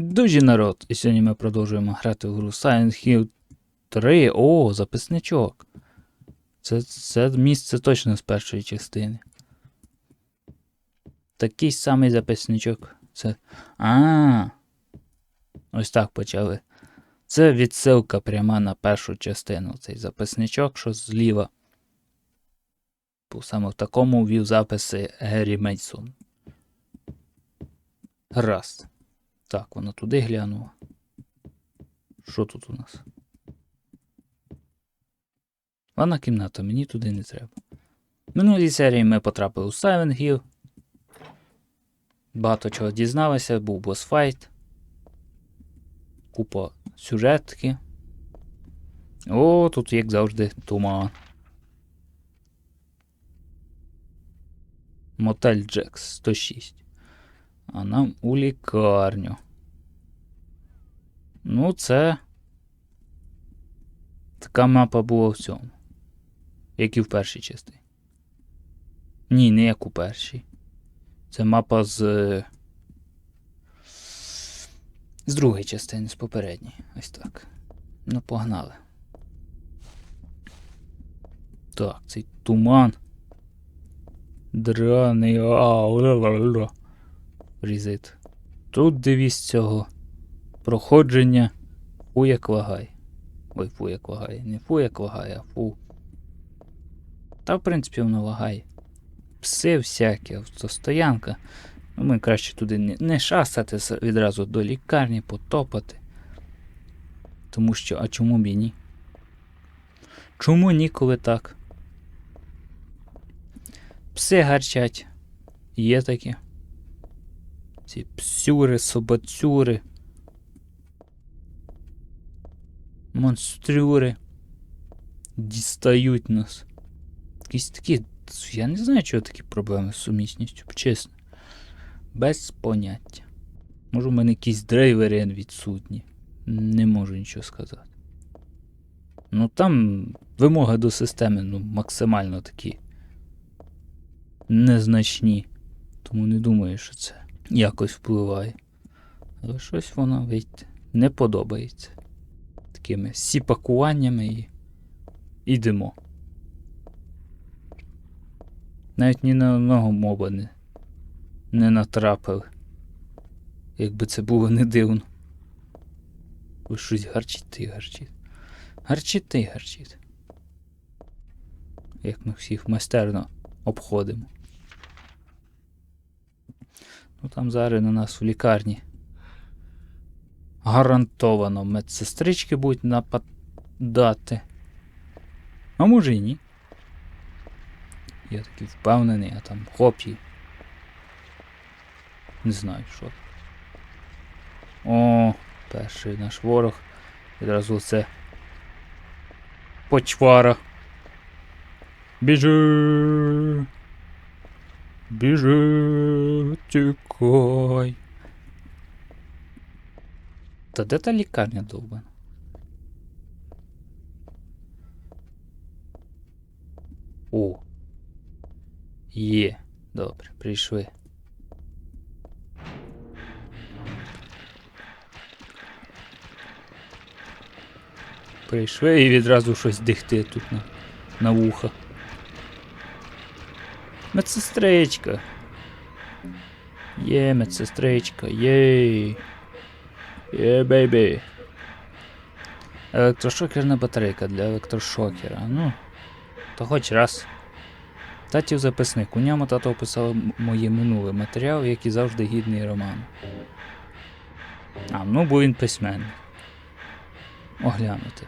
Дуже народ. І сьогодні ми продовжуємо грати в гру Silent Hill 3. О, записничок. Це, це місце точно з першої частини. Такий самий записничок. Це. А. Ось так почали. Це відсилка пряма на першу частину. Цей записничок, що зліва. Саме в такому вів записи Геррі Мейсон. Раз. Так, вона туди глянула. Що тут у нас? Ванна кімната, мені туди не треба. В минулій серії ми потрапили у Hill. Багато чого дізналися, був босфайт. Купа сюжетки. О, тут, як завжди, туман. Мотель Джекс 106. А нам у лікарню. Ну, це. Така мапа була в цьому. Як і в першій частині. Ні, не як у першій. Це мапа з. З другої частини, з попередньої. Ось так. Ну, погнали. Так, цей туман. Драний. ла-ла-ла. Різит. Тут дивіться цього проходження фу як лагай. Ой, фу як лагає. Не фу як лагає, а фу. Та в принципі воно лагає. Пси всякі, автостоянка. Ну, ми краще туди не, не шастати відразу до лікарні, потопати. Тому що, а чому б і ні? Чому ніколи так? Пси гарчать. Є такі. Ці псюри, собацюри. Монстрюри. Дістають нас. Якісь такі. Я не знаю, чого такі проблеми з сумісністю, чесно. Без поняття. Може, у мене якісь драйвери відсутні. Не можу нічого сказати. Ну там вимоги до системи ну, максимально такі незначні. Тому не думаю, що це якось впливає. Але щось воно ведь не подобається. Такими сіпакуваннями і йдемо. Навіть ні на одного моба не, не натрапили. Якби це було не дивно. Ось щось гарчить і гарчить. Гарчить і гарчить. Як ми всіх майстерно обходимо. Ну там зараз на нас в лікарні. Гарантовано медсестрички будуть нападати. А може і ні. Я такий впевнений, а там хопі. Не знаю що. О, перший наш ворог. Відразу це. Почвара. Біжи. Біжи, тікай. Та де та лікарня довбана? О. Є. Добре, прийшли. Прийшли і відразу щось дихти тут на, на вуха. Медсестричка. Є, медсестричка, єй. Є, бейбі. Електрошокерна батарейка для електрошокера. Ну, то хоч раз. Татів записник. У ньому тато описав моє минуле матеріал, як і завжди гідний роман. А, ну бо він письменник. Оглянути.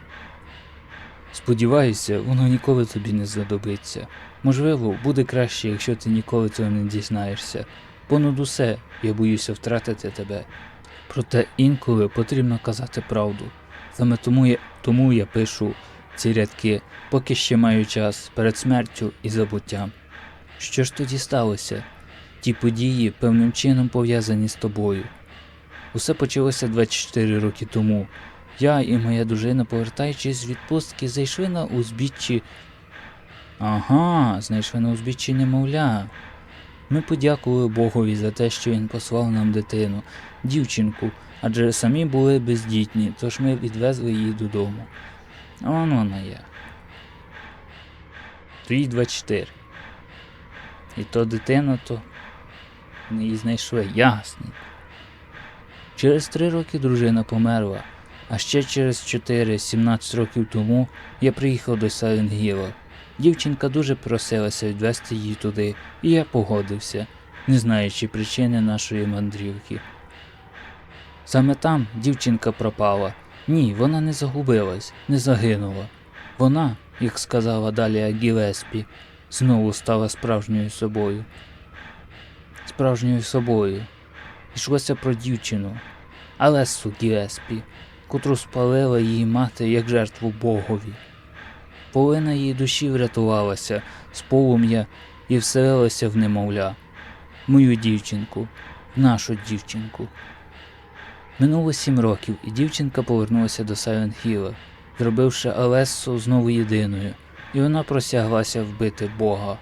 Сподіваюся, воно ніколи тобі не знадобиться. Можливо, буде краще, якщо ти ніколи цього не дізнаєшся. Понад усе я боюся втратити тебе. Проте інколи потрібно казати правду. Саме тому я, тому я пишу ці рядки, поки ще маю час перед смертю і забуттям. Що ж тоді сталося? Ті події певним чином пов'язані з тобою. Усе почалося 24 роки тому. Я і моя дружина, повертаючись з відпустки, зайшли на узбіччі. Ага, знайшли на узбіччі немовля. Ми подякували Богові за те, що він послав нам дитину, дівчинку, адже самі були бездітні, тож ми відвезли її додому. А вон вона є. То їй 24. І то дитина, то її знайшли, ясно. Через три роки дружина померла, а ще через 4, 17 років тому я приїхав до Сайлентгіла. Дівчинка дуже просилася відвести її туди, і я погодився, не знаючи причини нашої мандрівки. Саме там дівчинка пропала. Ні, вона не загубилась, не загинула. Вона, як сказала далі Гілеспі, знову стала справжньою собою. Справжньою собою. Йшлося про дівчину, Алесу Гілеспі, котру спалила її мати як жертву Богові. Половина її душі врятувалася з полум'я і вселилася в немовля, мою дівчинку, нашу дівчинку. Минуло сім років, і дівчинка повернулася до Сайленхіла, зробивши Алесу знову єдиною, і вона просяглася вбити Бога.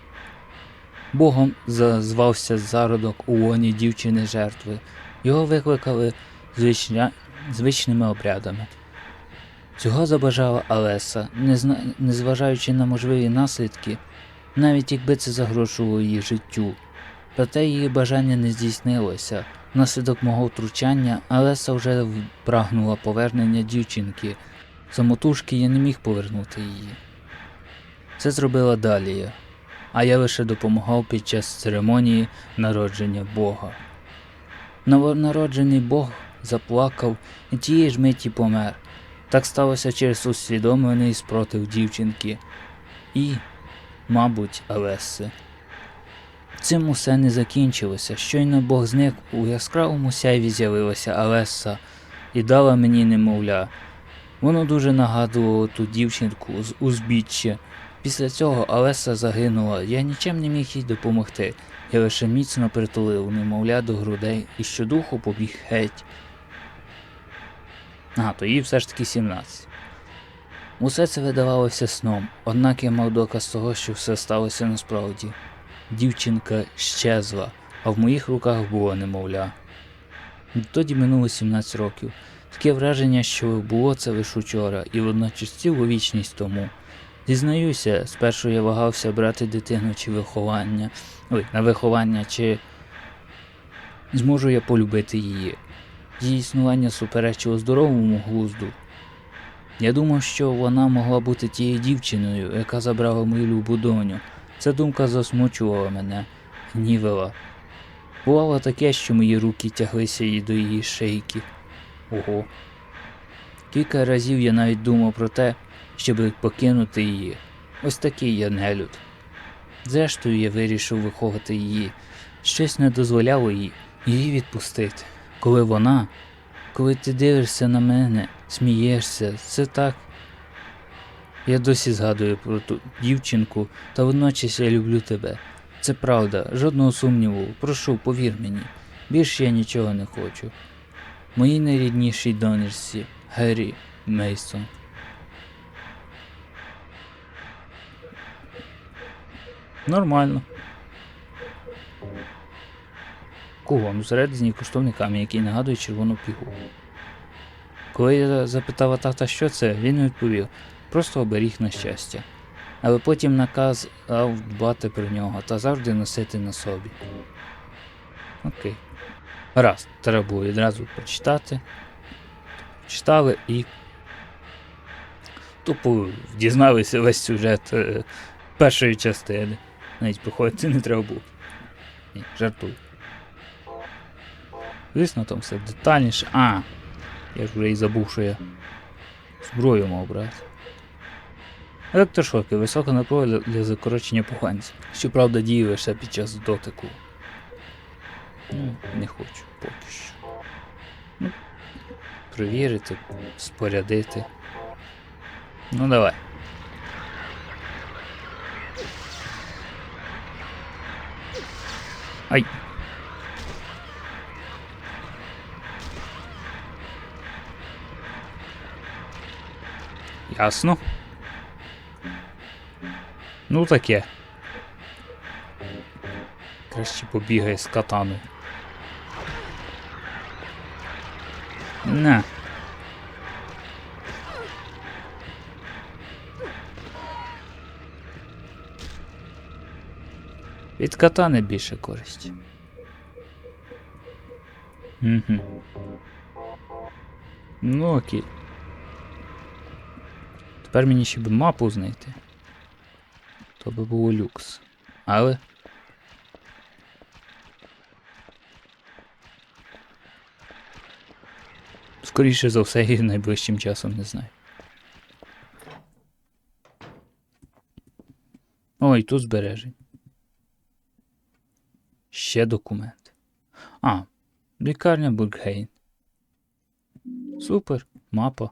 Богом зазвався зародок у лоні дівчини жертви. Його викликали звичня... звичними обрядами. Цього забажала Алеса, незважаючи на можливі наслідки, навіть якби це загрожувало її життю. Проте її бажання не здійснилося. Внаслідок мого втручання Алеса вже прагнула повернення дівчинки. Самотужки я не міг повернути її. Це зробила Далія, а я лише допомагав під час церемонії народження Бога. Новонароджений Бог заплакав і тієї ж миті помер. Так сталося через усвідомлений спротив дівчинки і, мабуть, Алеси. Цим усе не закінчилося. Щойно Бог зник у яскравому сяйві з'явилася Алеса і дала мені немовля. Воно дуже нагадувало ту дівчинку з узбіччя. Після цього Алеса загинула, я нічим не міг їй допомогти. Я лише міцно притулив немовля до грудей і щодуху побіг геть. А, то їй все ж таки 17. Усе це видавалося сном, однак я мав доказ того, що все сталося насправді. Дівчинка щезла, а в моїх руках було немовля. Тоді минуло 17 років. Таке враження, що було це лише учора, і водночас цілу вічність тому. Зізнаюся, спершу я вагався брати дитину чи виховання, ой, на виховання, чи зможу я полюбити її. Її існування суперечило здоровому глузду. Я думав, що вона могла бути тією дівчиною, яка забрала мою любу доню. Ця думка засмучувала мене, гнівила. Бувало таке, що мої руки тяглися і до її шийки. Ого. Кілька разів я навіть думав про те, щоб покинути її. Ось такий я нелюд. Зрештою, я вирішив виховати її. Щось не дозволяло їй її відпустити. Коли вона, коли ти дивишся на мене, смієшся, це так. Я досі згадую про ту дівчинку, та водночас я люблю тебе. Це правда, жодного сумніву. Прошу, повір мені. Більше я нічого не хочу. Моїй найріднішій донечці Гері Мейсон. Нормально. Кулон всередині коштовний камінь, який нагадує червону пігу. Коли я запитав тата, що це, він відповів просто оберіг на щастя. Але потім наказав дбати про нього та завжди носити на собі. Окей. Раз, треба було відразу прочитати. Читали і. Тупо дізналися весь сюжет е, першої частини. Навіть походити не треба було. Ні, жартую. Звісно, там все детальніше. А! Я ж вже і забув, що я зброю мав брати. Електрошоки висока напруга для, закорочення пуханців. Щоправда, діє лише під час дотику. Ну, не хочу поки що. Ну, Провірити, спорядити. Ну давай. Ай. Ясно. Ну таке. Краще побігає з катаною. На. Від катани більше користі. Угу. Ну окей. Тепер мені ще б мапу знайти. То би було люкс. Але. Скоріше за все, і найближчим часом не знаю. Ой, тут збережень. Ще документ. А, лікарня Бургейн. Супер, мапа.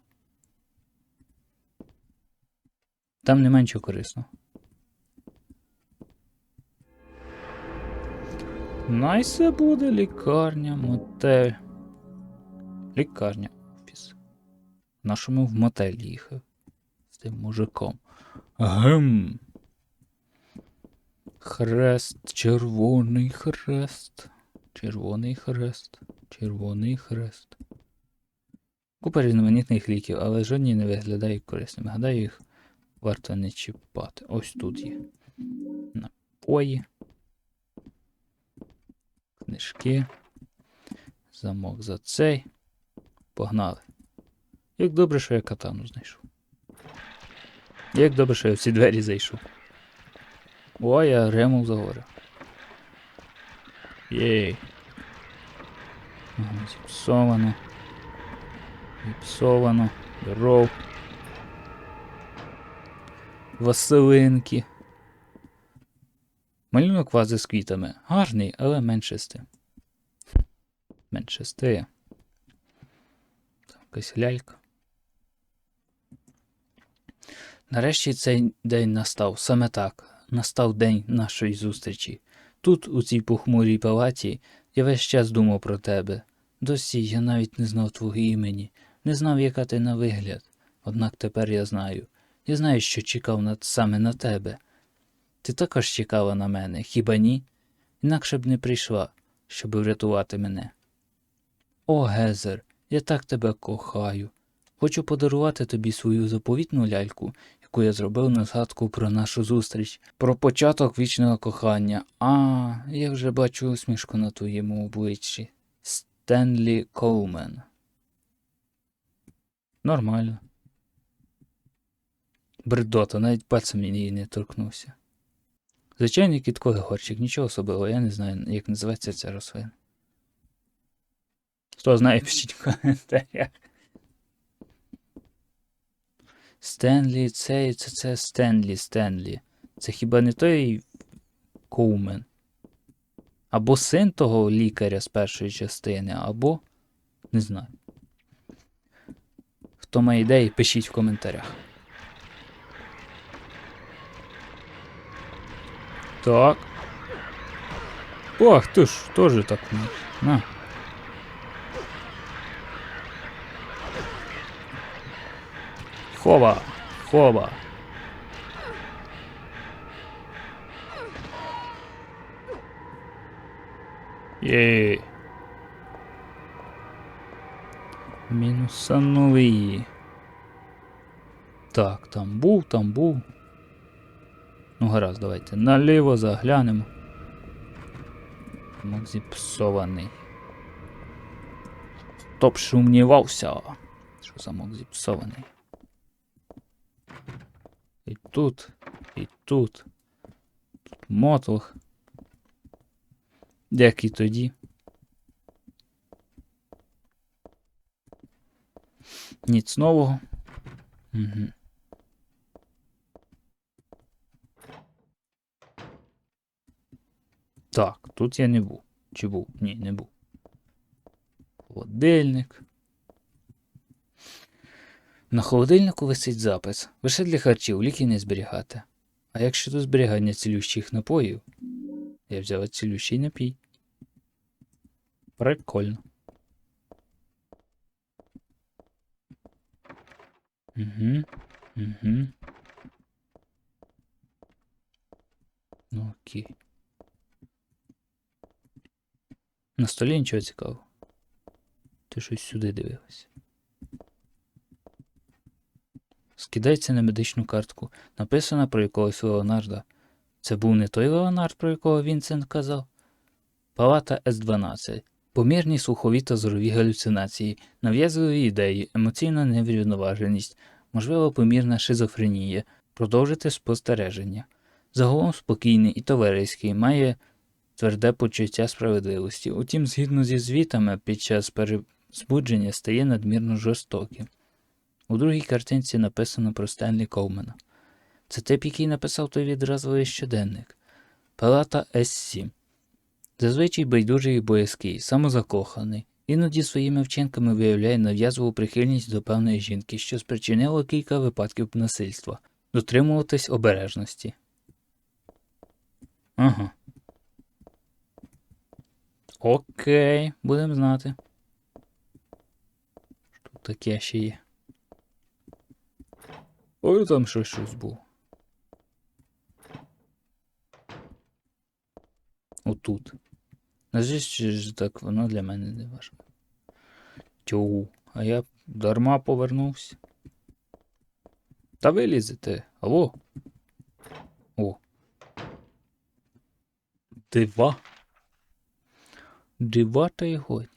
Там нема нічого корисного. Найсе буде лікарня, мотель. Лікарня, офіс. Нашому в мотель їхав. З тим мужиком. Гм. Хрест, червоний хрест. Червоний хрест. Червоний хрест. Купа різноманітних ліків, але жодні не виглядають корисними. Гадаю, їх варто не чіпати. Ось тут є. Напої. Книжки. Замок за цей. Погнали. Як добре, що я катану знайшов. Як добре, що я в ці двері зайшов. О, я ремов загорив. Єй. Зіпсовано. Зіпсовано. Здоров. Василинки. Малюнок вази з квітами. Гарний, але. Менше з. Там якась лялька. Нарешті цей день настав. Саме так. Настав день нашої зустрічі. Тут, у цій похмурій палаті, я весь час думав про тебе. Досі я навіть не знав твого імені, не знав, яка ти на вигляд. Однак тепер я знаю. Я знаю, що чекав на, саме на тебе. Ти також чекала на мене, хіба ні? Інакше б не прийшла, щоб врятувати мене. О, Гезер, я так тебе кохаю. Хочу подарувати тобі свою заповітну ляльку, яку я зробив на згадку про нашу зустріч, про початок вічного кохання. А, я вже бачу усмішку на твоєму обличчі. Стенлі Коумен. Нормально. Бредота, навіть пальцем її не торкнувся. Звичайний кітковий горчик, нічого особливого, я не знаю, як називається ця рослина. Хто знає, пишіть в коментарях. Стенлі, це, це, це Стенлі, Стенлі. Це хіба не той Коумен? Або син того лікаря з першої частини, або. Не знаю. Хто має ідеї, пишіть в коментарях. Так. Ох, ти ж теж так вмієш. На. Хова, хова. Єй. Мінусанули її. Так, там був, там був. Ну, гаразд, давайте наліво заглянемо. Мог зіпсований. Хто б сумнівався, що замок зіпсований. І тут, і тут. Тут мотлох. Як і тоді. Ніц нового. Угу. Так, тут я не був. Чи був? Ні, не був. Холодильник. На холодильнику висить запис. Лише для харчів ліки не зберігати. А як щодо зберігання цілющих напоїв, я взяла цілющий напій. Прикольно. Угу. Угу. Ну, окей. На столі нічого цікавого. Ти щось сюди дивилась. Скидається на медичну картку. Написано про якогось Леонарда. Це був не той Леонард, про якого Вінсент казав. Палата С-12. Помірні слухові та зорові галюцинації, нав'язливі ідеї, емоційна неврівноваженість, можливо, помірна шизофренія. Продовжити спостереження. Загалом спокійний і товариський, має тверде почуття справедливості. Утім, згідно зі звітами, під час перезбудження стає надмірно жорстоким. У другій картинці написано про Стенлі Ковмена. Це тип, який написав той відразливий щоденник. Палата С7. Зазвичай байдужий і боязкий, самозакоханий. Іноді своїми вчинками виявляє нав'язливу прихильність до певної жінки, що спричинило кілька випадків насильства. Дотримуватись обережності. Ага. Окей, будемо знати. Що тут таке ще є? Ой, там щось щось було. Отут. Навіщо ж так воно для мене не важливо. Тю, а я дарма повернувся. Та вилізете. Алло. О. Дива. Дива та й годі.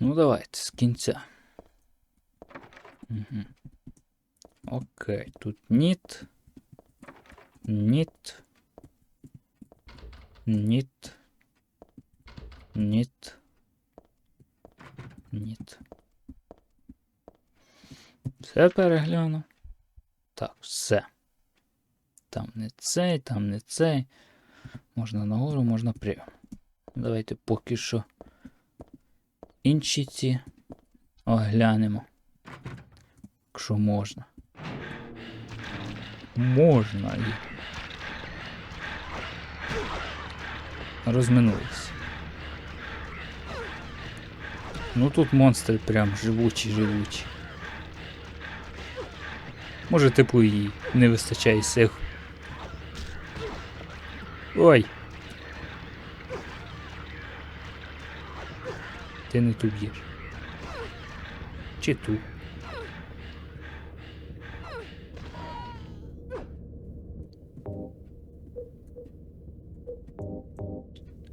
Ну, давайте, з кінця. Угу. Окей, тут ніт. Ніт. Ніт. Ніт. Ніт. Все перегляну. Так, все. Там не цей, там не цей. Можна нагору, можна прямо. Давайте поки що інші ці оглянемо. Якщо можна. Можна і. Ну тут монстри прям живучі, живучі. Може, типу і не вистачає сил. Ой. Ти не ту б'єш. Чи ту.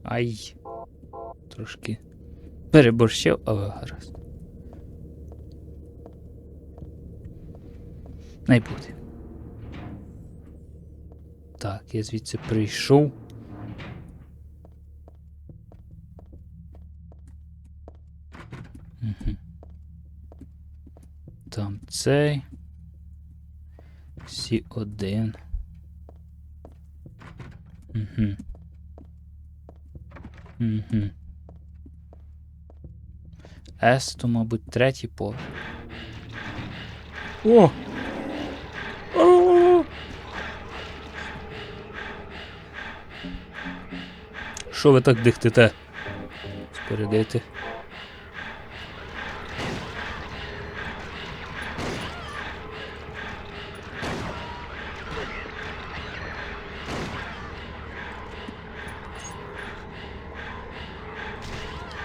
Ай. Трошки переборщив, але гаразд. Най буде. Так, я звідси прийшов. Угу. Там цей. Сі один. Угу. Угу. С, то, мабуть, третій поверх. О! Що ви так дихтите? Спередити.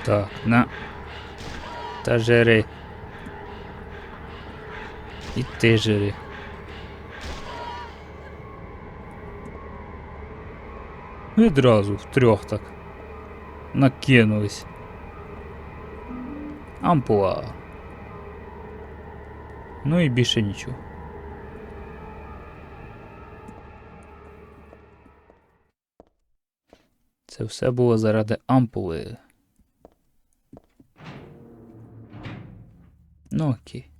Так, на. Та жери. І ти жири. Відразу в трьох так. Накинулись. Ампула. Ну і більше нічого. Це все було заради ампули. Ну окей.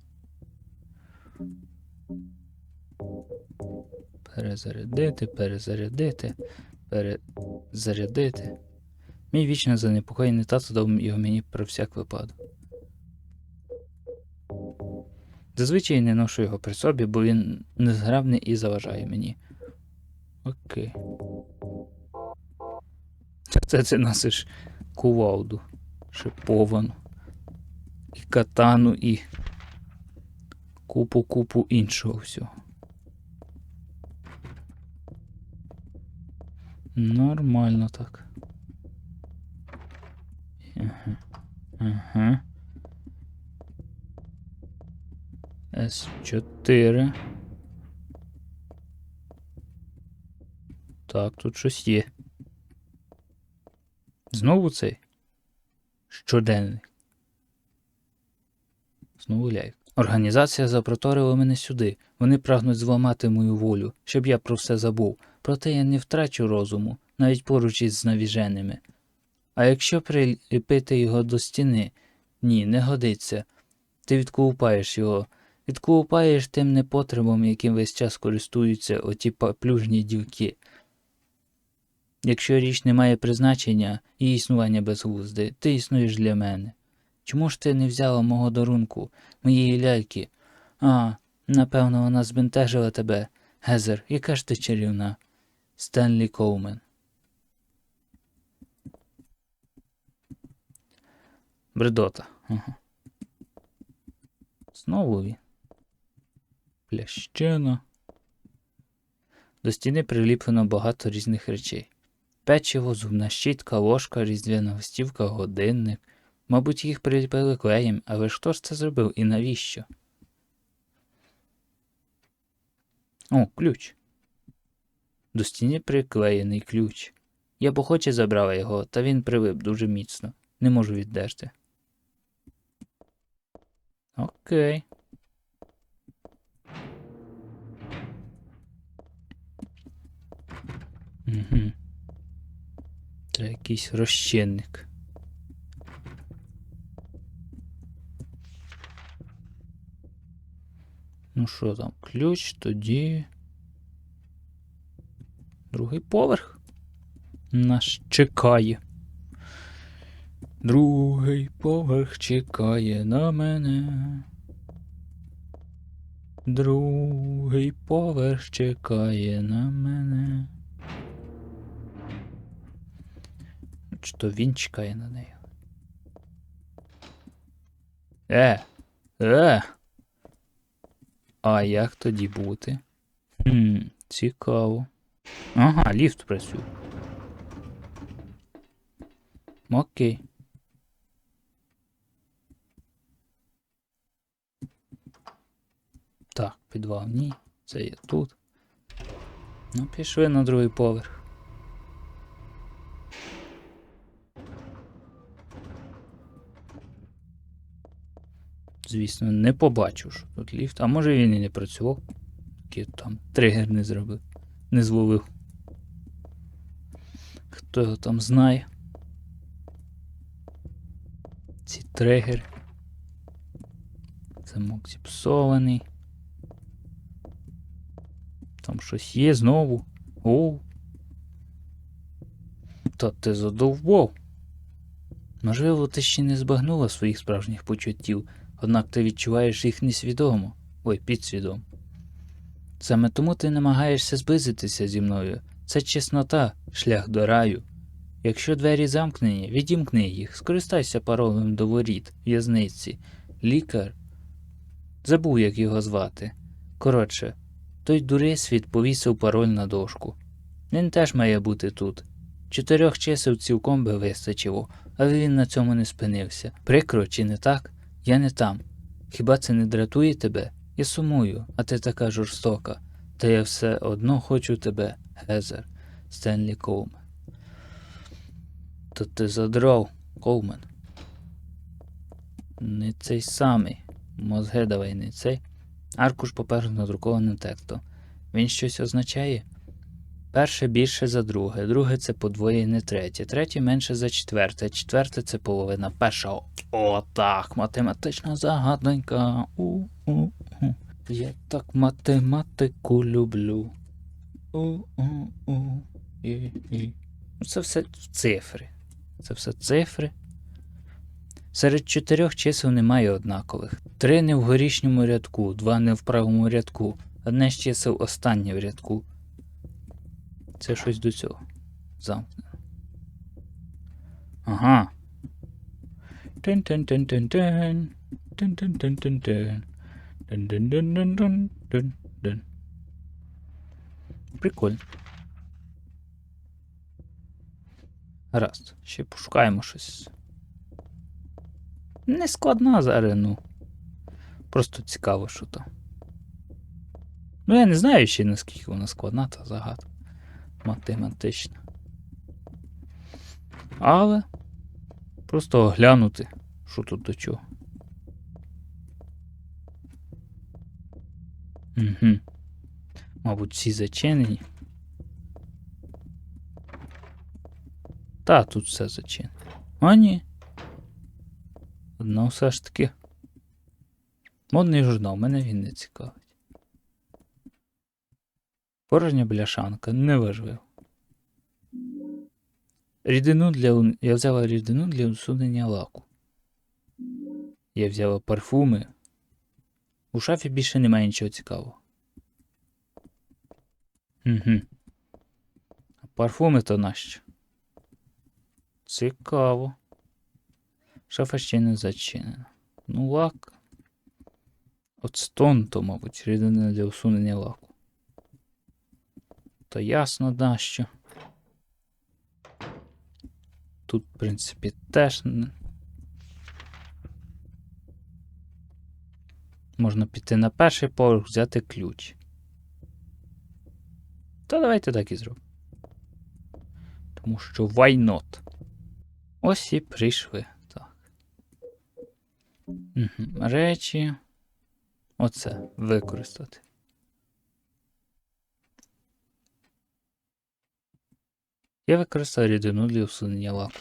Перезарядити, перезарядити, перезарядити. Мій вічно занепокоєний тато дав його мені про всяк випадок. Зазвичай не ношу його при собі, бо він незграбний і заважає мені. Окей. Це ти носиш кувалду шиповану. І катану, і купу-купу іншого всього. Нормально так. Ага. Ага. С4. Так, тут щось є. Знову цей? Щоденник. Знову ляйк. Організація запроторила мене сюди. Вони прагнуть зламати мою волю, щоб я про все забув. Проте я не втрачу розуму, навіть поруч із навіженими. А якщо приліпити його до стіни, ні, не годиться. Ти відколупаєш його, відколупаєш тим непотребом, яким весь час користуються оті плюжні дівки. Якщо річ не має призначення і існування безглузде, ти існуєш для мене. Чому ж ти не взяла мого дарунку, моєї ляльки? А, напевно, вона збентежила тебе. Гезер, яка ж ти чарівна? Стенлі Коумен. Бредота. Ага. Знову він. Плящина. До стіни приліплено багато різних речей. Печиво, зубна щітка, ложка, різдвяна листівка, годинник. Мабуть, їх приліпили клеєм, але хто ж це зробив і навіщо? О, ключ. До стіни приклеєний ключ. Я б охоче забрала його, та він прилип дуже міцно. Не можу віддерти. Окей. Угу. Це якийсь розчинник. Ну що там, ключ, тоді. Другий поверх. Нас чекає. Другий поверх чекає на мене. Другий поверх чекає на мене. Чи то він чекає на неї? Е, е. А як тоді бути? Хм, цікаво. Ага, ліфт працює. Окей. Так, підвал ні. Це є тут. Ну, пішли на другий поверх. Звісно, не побачив, що тут ліфт. А може він і не працював. Такий там тригер не зробив, не зловив. Хто його там знає? Ці тригери. Замок зіпсований. Там щось є знову. Оу. Та ти задовбав. Можливо, ти ще не збагнула своїх справжніх почуттів, однак ти відчуваєш їх несвідомо, ой, підсвідомо. Саме тому ти намагаєшся зблизитися зі мною. Це чеснота, шлях до раю. Якщо двері замкнені, відімкни їх, скористайся паролем до воріт, в'язниці. Лікар. Забув, як його звати. Коротше, той дурисвіт повісив пароль на дошку. Він теж має бути тут. Чотирьох чисел цілком би вистачило, але він на цьому не спинився. Прикро, чи не так? Я не там. Хіба це не дратує тебе? Я сумую, а ти така жорстока. Та я все одно хочу тебе, Гезер, Стенлі Коумен. То ти задров, Коумен. Не цей самий. Мозги давай не цей. Аркуш паперу надрукованим текстом. Він щось означає? Перше більше за друге, друге це подвоєне третє, третє менше за четверте, четверте це половина першого. О, так, математична загадонька. У-у-у. Я так математику люблю. У-у-у. Це все цифри. Це все цифри. Серед чотирьох чисел немає однакових. Три не в горішньому рядку, два не в правому рядку, одне з чисел останнє в рядку. Це щось до цього. Замкнено. Ага. Прикольно. Гаразд. Ще пошукаємо щось. Не складна зараз, ну. Просто цікаво, що там. Ну, я не знаю ще наскільки вона складна та загадка. Математична. Але просто оглянути, що тут до чого. Угу. Мабуть, всі зачинені. Та, тут все зачинено. А ні. Одна все ж таки. Модний журнал, мене він не цікавить. Порожня бляшанка, неважливо. Рідину для. Я взяла рідину для усунення лаку. Я взяла парфуми. У шафі більше немає нічого цікавого. Угу. Парфуми то нащо? Цікаво. Шафа ще не зачинена. Ну, лак. От стон, то, мабуть, рідина для усунення лаку. То ясно, нащо. Тут, в принципі, теж. Можна піти на перший поверх, взяти ключ. Та давайте так і зробимо. Тому що why not? Ось і прийшли. Так. Угу. Речі. Оце використати. Я використав рідину для усунення лаку.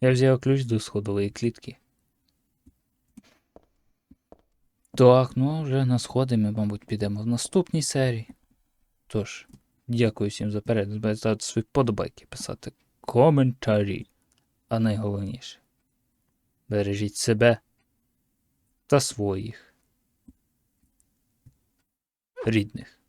Я взяв ключ до сходової клітки. Так, ну а вже на сходи ми, мабуть, підемо в наступній серії. Тож, дякую всім за перегляд. Ставити свої подобайки, писати коментарі. А найголовніше. Бережіть себе та своїх рідних.